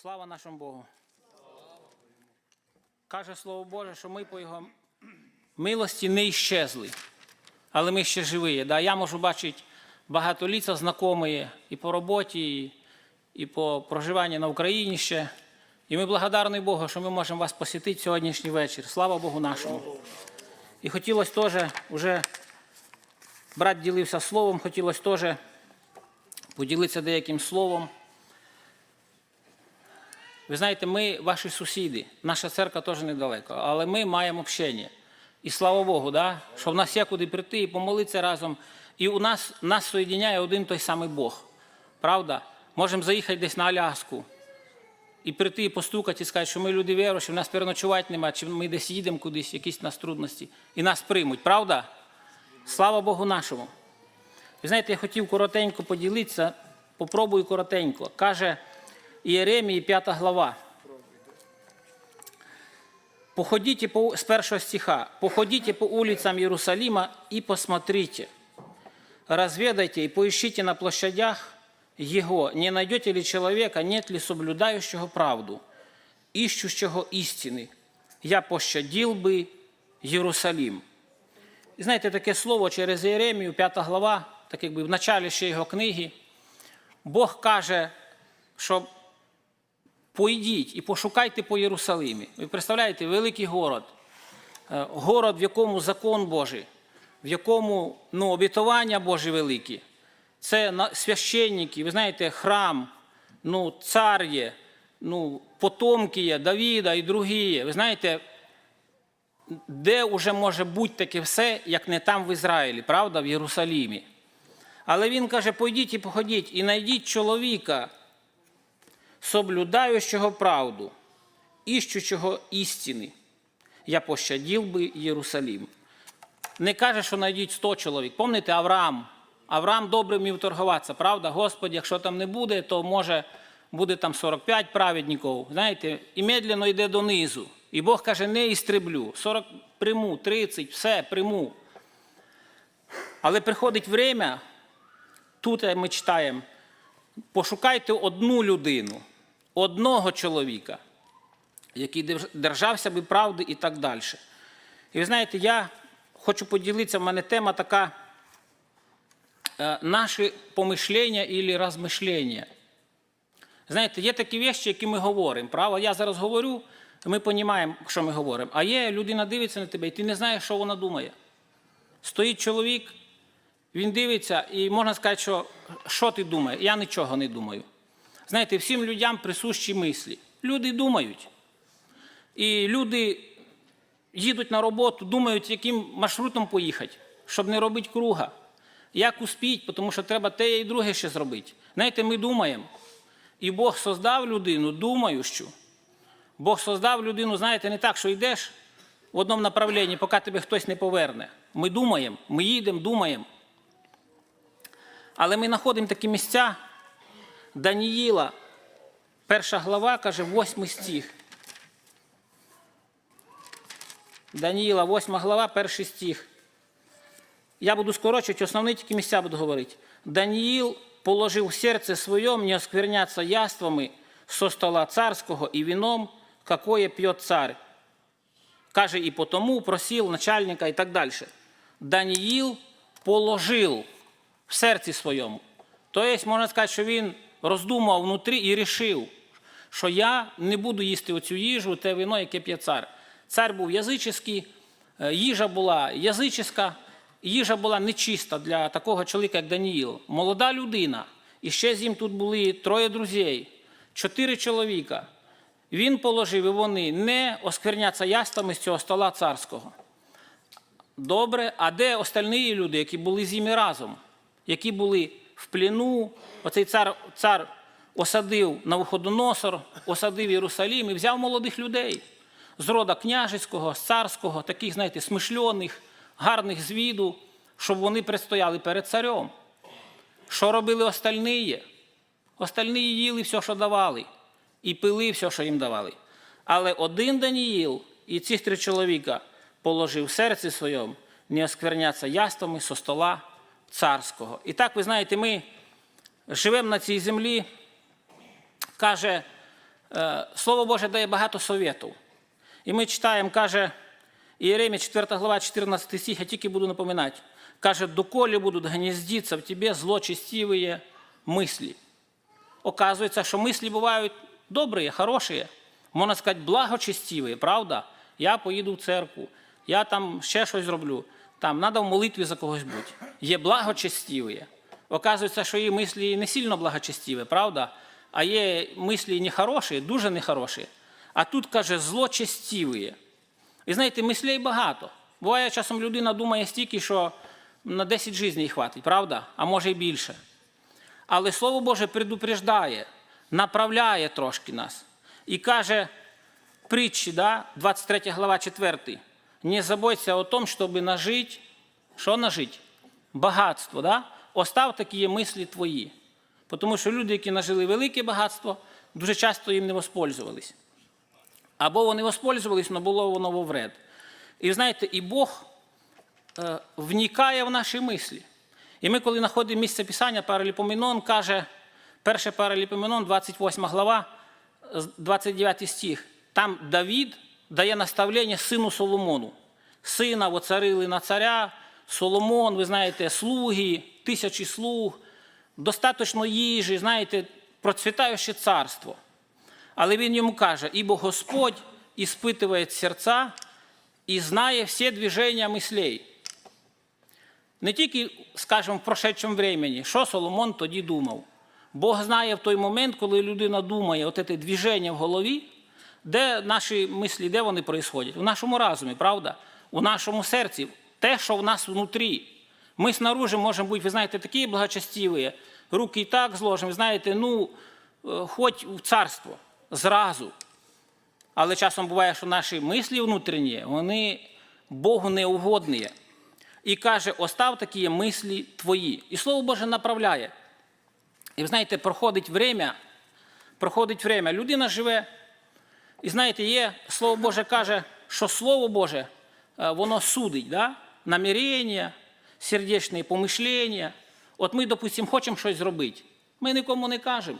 Слава нашому Богу. Каже Слово Боже, що ми по Його милості не іщезли, але ми ще живі. Да? Я можу бачити багато ліца знайомі і по роботі, і, і по проживанню на Україні ще. І ми благодарні Богу, що ми можемо вас посітити сьогоднішній вечір. Слава Богу нашому. І хотілося теж, уже брат ділився словом, хотілося теж поділитися деяким словом. Ви знаєте, ми ваші сусіди, наша церква теж недалеко, але ми маємо общення. І слава Богу, да? що в нас є куди прийти і помолитися разом. І у нас нас соєдиняє один той самий Бог. Правда? Можемо заїхати десь на Аляску і прийти і постукати і сказати, що ми люди віруючі, в нас переночувати немає, чи ми десь їдемо кудись, якісь нас трудності, і нас приймуть. Правда? Слава Богу нашому. Ви знаєте, я хотів коротенько поділитися, попробую коротенько. Каже Іеремії, 5 глава. Походите по, с первого стиха. «Походите по улицам Иерусалима и посмотрите, разведайте и поищите на площадях его, не найдете ли человека, нет ли соблюдающего правду, ищущего истины. Я пощадил бы Єрусалім». І знаєте, таке слово через Єремію, 5 глава, так якби в началі ще його книги, Бог каже, що Пойдіть і пошукайте по Єрусалимі. Ви представляєте, великий город, е, город, в якому закон Божий, в якому ну, обітування Божі великі. Це священники, ви знаєте, храм, ну, цар є, ну, потомки є, Давіда і другі є. Ви знаєте, де вже може бути таке все, як не там в Ізраїлі, правда, в Єрусалімі. Але він каже: пойдіть і походіть, і знайдіть чоловіка, соблюдающего правду, іщучого істини, я пощадив би Єрусалім. Не каже, що знайдіть 100 чоловік. Пам'ятаєте, Авраам. Авраам добре вмів торгуватися, правда? Господь, якщо там не буде, то може буде там 45 праведників. Знаєте, і медленно йде донизу. І Бог каже, не істреблю. 40 приму, 30, все, приму. Але приходить время, тут ми читаємо, пошукайте одну людину, одного чоловіка, який держався би правди і так далі. І ви знаєте, я хочу поділитися, в мене тема така е, наші помишлення або розмишлення. Знаєте, є такі речі, які ми говоримо. Право, я зараз говорю, ми розуміємо, що ми говоримо. А є людина дивиться на тебе, і ти не знаєш, що вона думає. Стоїть чоловік, він дивиться, і можна сказати, що що ти думаєш? Я нічого не думаю. Знаєте, всім людям присущі мислі. Люди думають. І люди їдуть на роботу, думають, яким маршрутом поїхати, щоб не робити круга. Як успіть, тому що треба те і друге ще зробити. Знаєте, ми думаємо. І Бог создав людину, думаючу. Бог создав людину, знаєте, не так, що йдеш в одному направленні, поки тебе хтось не поверне. Ми думаємо, ми їдемо, думаємо. Але ми знаходимо такі місця, Даніїла, перша глава, каже, восьмий стих. Даніїла, восьма глава, перший стих. Я буду скорочувати, основні тільки місця буду говорити. Даніїл положив серце своєму не оскверняться яствами со стола царського і вином, какое п'є цар. Каже, і потому просив начальника і так далі. Даніїл положив в серці своєму. Тобто, можна сказати, що він роздумав внутрі і рішив, що я не буду їсти оцю їжу, те вино, яке п'є цар. Цар був язичний, е, їжа була язичська, їжа була нечиста для такого чоловіка, як Даніїл. Молода людина. І ще з ним тут були троє друзей, чотири чоловіка. Він положив, і вони не оскверняться яствами з цього стола царського. Добре, а де остальні люди, які були з ними разом, які були в пліну? Оцей цар, цар осадив Навуходоносор, осадив Єрусалім і взяв молодих людей з рода княжицького, з царського, таких, знаєте, смишльоних, гарних з виду, щоб вони предстояли перед царем. Що робили остальні? Остальні їли все, що давали, і пили все, що їм давали. Але один Даніїл і цих три чоловіка положив в серці своєму не оскверняться яствами со стола царського. І так, ви знаєте, ми живемо на цій землі, каже Е, Слово Боже дає багато совєтів. І ми читаємо, каже Іеремія, 4 глава, 14 стих, я тільки буду напоминати. Каже, доколе будуть гнездиться в тебе злочестиві мислі. Оказується, що мислі бувають добрі, хороші, можна сказати, благочестиві, правда? Я поїду в церкву, я там ще щось зроблю, там треба в молитві за когось бути. Є благочестиві. Оказується, що є мислі не сильно благочестиві, правда? А є мислі нехороші, дуже нехороші. А тут каже злочестиві. І знаєте, мислей багато. Буває, часом людина думає стільки, що на 10 життів хватить, правда? А може й більше. Але Слово Боже предупреждає, направляє трошки нас. І каже притчі, да, 23 глава 4. Не забудься о том, щоб нажити, що нажити? Багатство. Да? Остав такі мислі твої. Тому що люди, які нажили велике багатство, дуже часто їм не воспользувались. Або вони воспользувались, але було воно во вред. І знаєте, і Бог е, вникає в наші мислі. І ми, коли знаходимо місце Писання, Параліпоменон каже, перше Параліпоменон, 28 глава, 29 стих. Там Давід дає наставлення сину Соломону. Сина воцарили на царя, Соломон, ви знаєте, слуги, тисячі слуг, достатньо їжі, знаєте, процвітаюче царство. Але він йому каже, ібо Господь іспитує серця і знає всі движення мислей. Не тільки, скажімо, в прошедшому времени, що Соломон тоді думав. Бог знає в той момент, коли людина думає, от це движення в голові, де наші мислі, де вони происходять? У нашому разумі, правда? У нашому серці, те, що в нас внутрі. Ми снаружи можемо бути, ви знаєте, такі благочестиві, руки і так зложимо, знаєте, ну, е, хоч в царство, зразу. Але часом буває, що наші мислі внутрішні, вони Богу неугодні. І каже, остав такі мислі твої. І Слово Боже направляє. І ви знаєте, проходить время, проходить время, людина живе. І знаєте, є, Слово Боже каже, що Слово Боже, е, воно судить, да? намірення, сердечні помишлення. От ми, допустимо, хочемо щось зробити. Ми нікому не кажемо.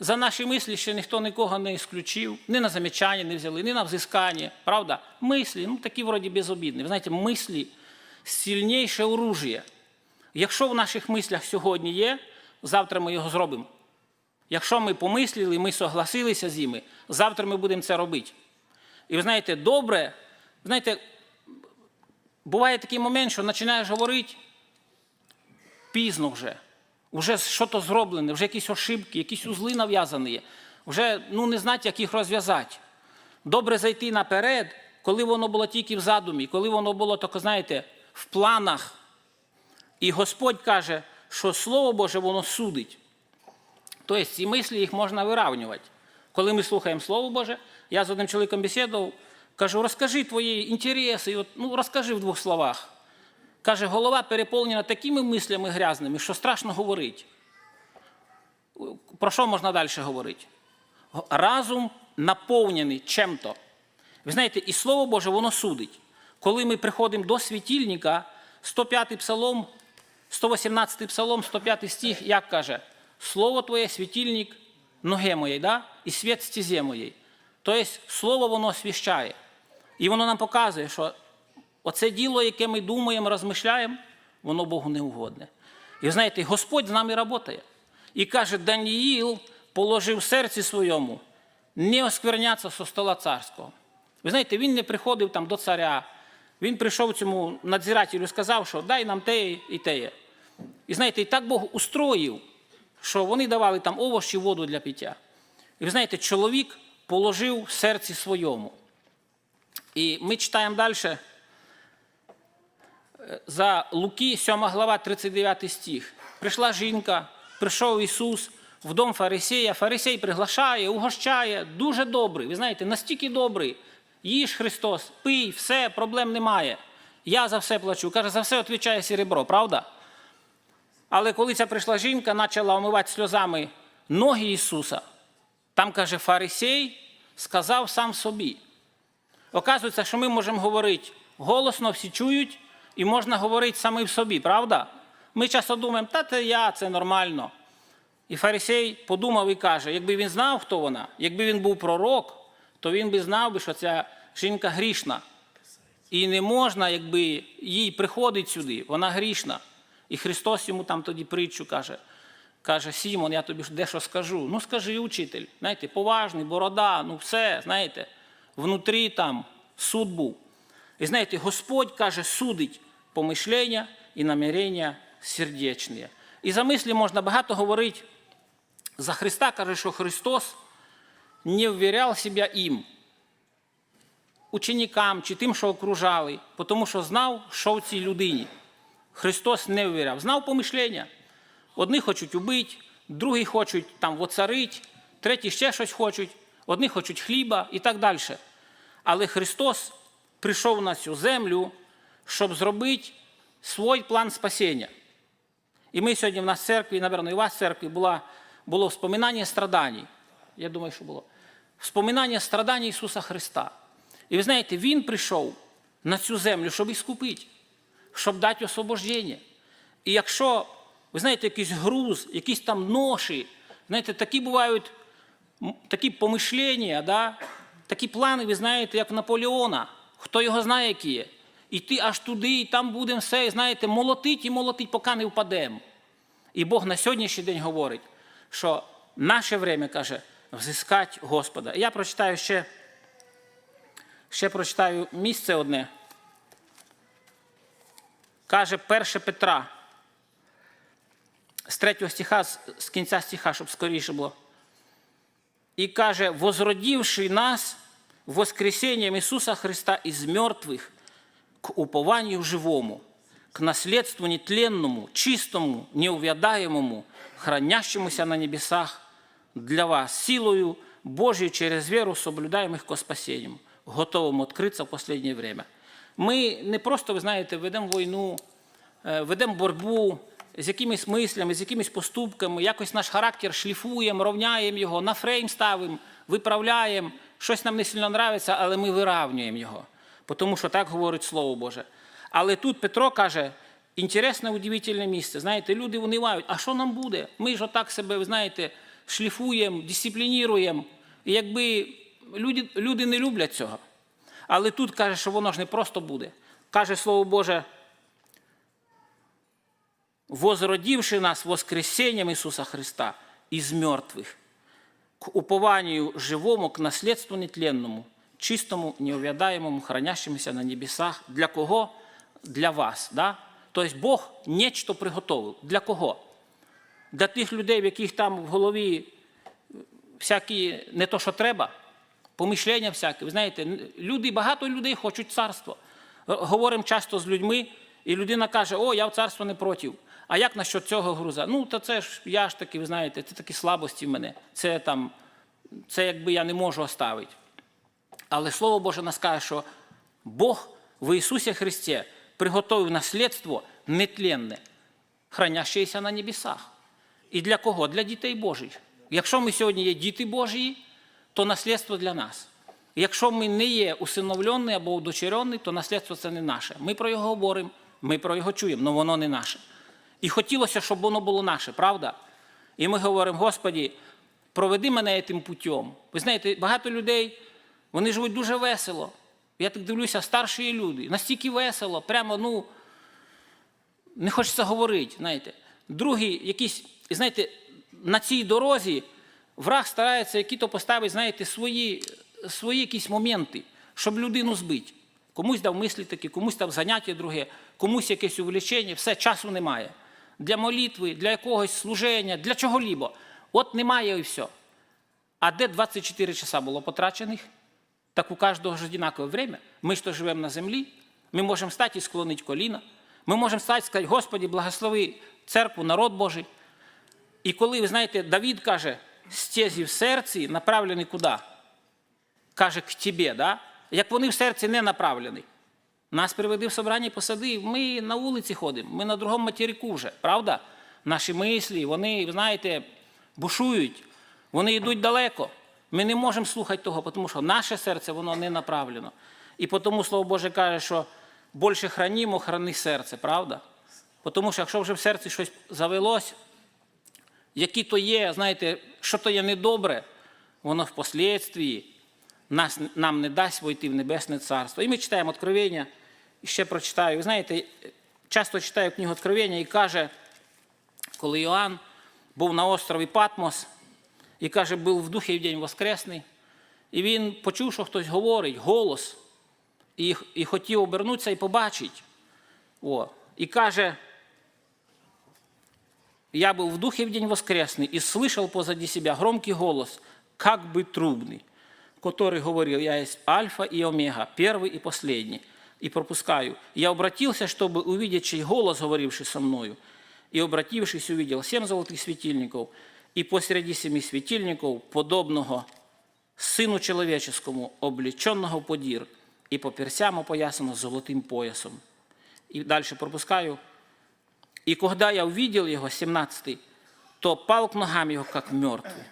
За наші мислі ще ніхто нікого не ісключив, ні на замічання не взяли, ні на взискання. Правда? Мислі, ну такі вроді безобідні. Ви знаєте, мислі сильніше оружие. Якщо в наших мислях сьогодні є, завтра ми його зробимо. Якщо ми помислили, ми согласилися з ними, завтра ми будемо це робити. І ви знаєте, добре, знаєте, буває такий момент, що починаєш говорити пізно вже. Вже щось зроблене, вже якісь ошибки, якісь узли нав'язані, вже ну, не знати, як їх розв'язати. Добре зайти наперед, коли воно було тільки в задумі, коли воно було, так, знаєте, в планах. І Господь каже, що Слово Боже, воно судить. Тобто ці мислі їх можна виравнювати. Коли ми слухаємо Слово Боже, я з одним чоловіком бесідував, кажу, розкажи твої інтереси, от, ну, розкажи в двох словах. Каже, голова переповнена такими мислями грязними, що страшно говорити. Про що можна далі говорити? Разум наповнений чим-то. Ви знаєте, і Слово Боже, воно судить. Коли ми приходимо до світильника, 105 псалом, 118 псалом, 105 стих, як каже, Слово Твоє світильник ноге моєї, да? і світ стізе моєї. Тобто Слово воно освіщає. І воно нам показує, що оце діло, яке ми думаємо, розмишляємо, воно Богу не угодне. І знаєте, Господь з нами працює. І каже, Даніїл положив серці своєму не оскверняться со стола царського. Ви знаєте, він не приходив там до царя, він прийшов цьому надзирателю і сказав, що дай нам те і те. І знаєте, і так Бог устроїв, що вони давали там овощі, воду для пиття. І ви знаєте, чоловік положив в серці своєму. І ми читаємо далі за Луки, 7 глава, 39 стих. Прийшла жінка, прийшов Ісус в дом фарисея. Фарисей приглашає, угощає, дуже добрий. Ви знаєте, настільки добрий. Їж Христос, пий, все, проблем немає. Я за все плачу. Каже, за все відповідає серебро, правда? Але коли ця прийшла жінка, почала омивати сльозами ноги Ісуса, там, каже, фарисей сказав сам собі. Оказується, що ми можемо говорити голосно, всі чують, і можна говорити самі в собі, правда? Ми часто думаємо, та це я, це нормально. І фарисей подумав і каже: якби він знав, хто вона, якби він був пророк, то він би знав, що ця жінка грішна. І не можна, якби їй приходить сюди, вона грішна. І Христос йому там тоді притчу каже, каже, Сімон, я тобі дещо скажу. Ну скажи, учитель, знаєте, поважний, борода, ну все, знаєте, внутрі там суд був. І знаєте, Господь каже, судить помишлення і намірення сердечні. І за мислі можна багато говорити. За Христа каже, що Христос не ввіряв себе їм, ученикам чи тим, що окружали, тому що знав, що в цій людині. Христос не ввіряв. Знав помишлення. Одні хочуть убити, другі хочуть там воцарити, треті ще щось хочуть, одні хочуть хліба і так далі. Але Христос прийшов на цю землю, щоб зробити свій план спасіння. І ми сьогодні в нас в церкві, напевно, і у вас в церкві була, було вспоминання страдань. Я думаю, що було. Вспоминання страдань Ісуса Христа. І ви знаєте, Він прийшов на цю землю, щоб іскупити, щоб дати освобождення. І якщо, ви знаєте, якийсь груз, якісь там ноші, знаєте, такі бувають такі помишлення, да? такі плани, ви знаєте, як в Наполеона. Хто його знає, які є. Іти аж туди, і там будемо все, знаєте, молотить і молотить, поки не впадемо. І Бог на сьогоднішній день говорить, що наше время, каже, взискать Господа. Я прочитаю ще, ще прочитаю місце одне Каже 1 Петра, з 3 стиха, з з кінця стиха, щоб скоріше було. І каже, возродивши нас воскресением Ісуса Христа із мертвих к упованию живому, к наследству нетленному, чистому, неувядаемому, хранящемуся на небесах для вас, силою Божьей через веру соблюдаемых ко спасению, готовым открыться в последнее время. Ми не просто, ви знаєте, ведемо війну, е, ведемо боротьбу з якимись мислями, з якимись поступками, якось наш характер шліфуємо, рівняємо його, на фрейм ставимо, виправляємо. Щось нам не сильно подобається, але ми виравнюємо його. Тому що так говорить Слово Боже. Але тут Петро каже, інтересне, удивительне місце. Знаєте, люди унивають, а що нам буде? Ми ж отак себе, ви знаєте, шліфуємо, дисциплінуємо. І якби люди, люди не люблять цього. Але тут каже, що воно ж не просто буде. Каже Слово Боже, возродивши нас воскресением Ісуса Христа із мертвих, к упованию живому, к наследству нетленному, чистому, неувядаемому, хранящемуся на небесах. Для кого? Для вас. Да? Тобто Бог нечто приготовив. Для кого? Для тих людей, в яких там в голові всякі не то, що треба, помишлення всякі. Ви знаєте, люди, багато людей хочуть царство. Говоримо часто з людьми, і людина каже, о, я в царство не проти. А як насчет цього груза? Ну, то це ж я ж таки, ви знаєте, це такі слабості в мене. Це там, це якби я не можу оставити. Але Слово Боже нас каже, що Бог в Ісусі Христі приготовив наслідство нетленне, хранящееся на небесах. І для кого? Для дітей Божих. Якщо ми сьогодні є діти Божі, то наслідство для нас. Якщо ми не є усиновлені або удочерені, то наслідство це не наше. Ми про його говоримо, ми про його чуємо, але воно не наше. І хотілося, щоб воно було наше, правда? І ми говоримо, Господі, проведи мене тим путем. Ви знаєте, багато людей, вони живуть дуже весело. Я так дивлюся, старші люди, настільки весело, прямо, ну, не хочеться говорити, знаєте. Другі якісь, і знаєте, на цій дорозі враг старається які-то поставити, знаєте, свої, свої якісь моменти, щоб людину збити. Комусь дав мислі такі, комусь дав заняття друге, комусь якесь увлечення, все, часу немає. Для молитви, для якогось служення, для чого-лібо. От немає і все. А де 24 часа було потрачених? Так у кожного ж однакове время. Ми ж то живемо на землі, ми можемо стати і склонити коліна. Ми можемо стати і сказати, Господі, благослови церкву, народ Божий. І коли, ви знаєте, Давід каже, стезі в серці направлені куди? Каже, к тебе, да? як вони в серці не направлені. Нас приведи в собрання посади, ми на вулиці ходимо, ми на другому материку вже, правда? Наші мислі, вони, знаєте, бушують, вони йдуть далеко. Ми не можемо слухати того, тому що наше серце воно не направлено. І тому Слово Боже каже, що більше хранімо, храни серце, правда? Тому що якщо вже в серці щось завелось, які то є, знаєте, що то є недобре, воно впоследствії нас, нам не дасть войти в Небесне Царство. І ми читаємо Откровення, і ще прочитаю. Знаєте, часто читаю книгу Откровення і каже, коли Іоанн був на острові Патмос, і каже, був в духі в день Воскресний, і він почув, що хтось говорить, голос, і, і хотів обернутися і побачити. О, и каже, я был в духе в день воскресный и слышал позади себя громкий голос, как бы трубный, который говорил, я есть Альфа и Омега, первый и последний. И пропускаю. Я обратился, чтобы увидеть чей голос, говоривший со мною. И обратившись, увидел семь золотых светильников, и посреди семи светильников, подобного Сину человеческому, облеченного в подир, и по персям опоясано золотым поясом. И дальше пропускаю. И когда я увидел его, 17 то пал к ногам его, как мертвый.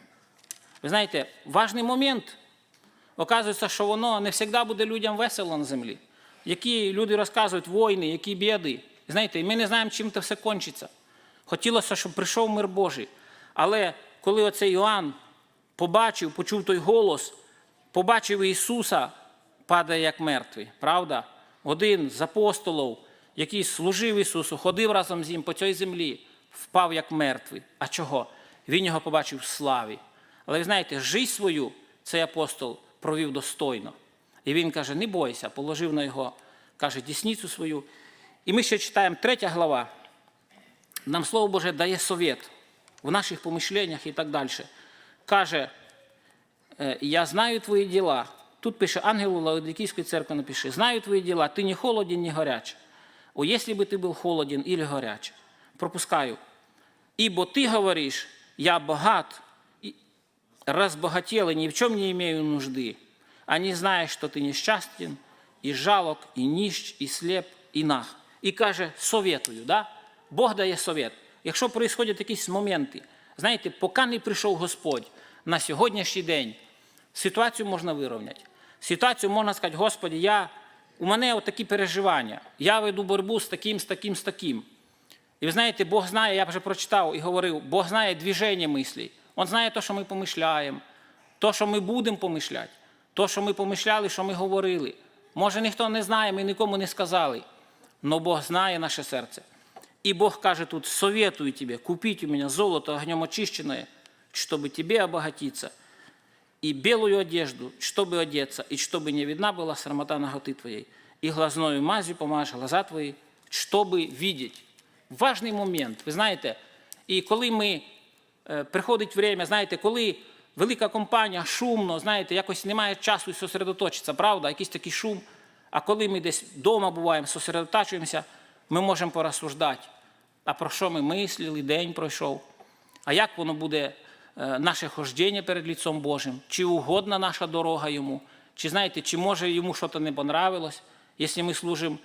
Ви знаєте, важний момент. Оказується, що воно не завжди буде людям весело на землі. Які люди розказують війни, які біди. Знаєте, ми не знаємо, чим це все кончиться. Хотілося, щоб прийшов мир Божий. Але коли оцей Іоанн побачив, почув той голос, побачив Ісуса, падає як мертвий. Правда? Один з апостолів, який служив Ісусу, ходив разом з ним по цій землі, впав як мертвий. А чого? Він його побачив в славі. Але ви знаєте, життя свою цей апостол провів достойно. І він каже: не бойся, положив на його, каже, дісницю свою. І ми ще читаємо третя глава. Нам Слово Боже дає совет в наших помишленнях і так далі. Каже, е, я знаю твої діла. Тут пише ангелу Лаодикійської церкви напиши, знаю твої діла, ти не холоден, не горяч О, если бы ты был холоден или горяч. Пропускаю. Ибо ты говоришь, я богат, и разбогател и ни в чем не имею нужды, а не знаешь, что ты несчастен, и жалок, и нищ, і слеп, і наг. І каже, советую, да? Бог дає совет. Якщо происходять якісь моменти, знаєте, поки не прийшов Господь на сьогоднішній день, ситуацію можна вирівняти. Ситуацію можна сказати, Господи, я, у мене такі переживання, я веду боротьбу з таким, з таким, з таким. І ви знаєте, Бог знає, я вже прочитав і говорив, Бог знає движення мислі. Він знає те, що ми помишляємо, то, що ми будемо помишляти, то, що ми помишляли, що ми говорили. Може, ніхто не знає, ми нікому не сказали. Но Бог знає наше серце. И Бог каже тут, советую тебе, купить у меня золото огнем очищенное, чтобы тебе обогатиться, и белую одежду, чтобы одеться, и чтобы не видна была срамота ноготы твоей, и глазною мазью помажь глаза твої, чтобы видеть. Важний момент, ви знаєте, і коли ми, е, приходить время, знаєте, коли велика компанія, шумно, знаєте, якось немає часу і сосредоточитися, правда, якийсь такий шум, а коли ми десь вдома буваємо, сосредотачуємося, ми можемо порозсуждати, а про що ми мислили, день пройшов, а як воно буде е, наше хождення перед лицом Божим, чи угодна наша дорога йому, чи знаєте, чи може йому щось не понравилось. Якщо ми служимо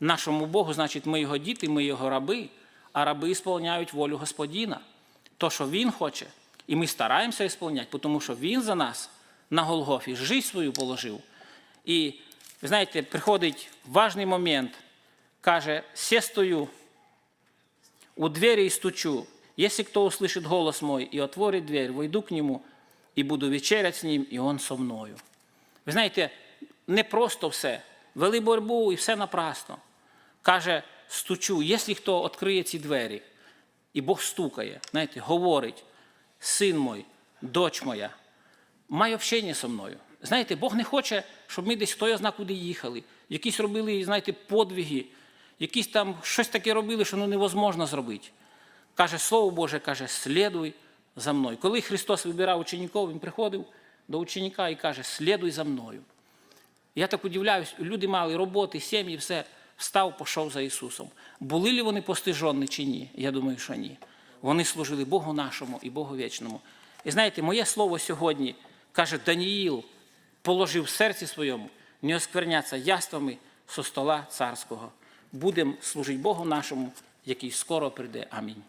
нашому Богу, значить ми його діти, ми його раби, а раби сповняють волю Господіна. То, що Він хоче, і ми стараємося ісполняти, тому що Він за нас на Голгофі життя свою положив. І, знаєте, приходить важний момент, каже, «Се стою у двери и стучу. Если кто услышит голос мой и отворит дверь, войду к нему и буду вечерять с ним, и он со мною. Ви знаєте, не просто все. Вели боротьбу і все напрасно. Каже, стучу, якщо хто відкриє ці двері, і Бог стукає, знаєте, говорить, син мой, дочь моя, май общення зі мною. Знаєте, Бог не хоче, щоб ми десь хто я зна куди їхали, якісь робили, знаєте, подвиги, якісь там щось таке робили, що ну, невозможно зробити. Каже, Слово Боже, каже, слідуй за мною. Коли Христос вибирав учеників, Він приходив до ученика і каже, слідуй за мною. Я так удивляюсь, люди мали роботи, сім'ї, все, встав, пішов за Ісусом. Були ли вони постижені чи ні? Я думаю, що ні. Вони служили Богу нашому і Богу вічному. І знаєте, моє слово сьогодні каже, Даніїл положив в серці своєму не оскверняться яствами со стола царського. Будемо служити Богу нашому, який скоро прийде. Амінь.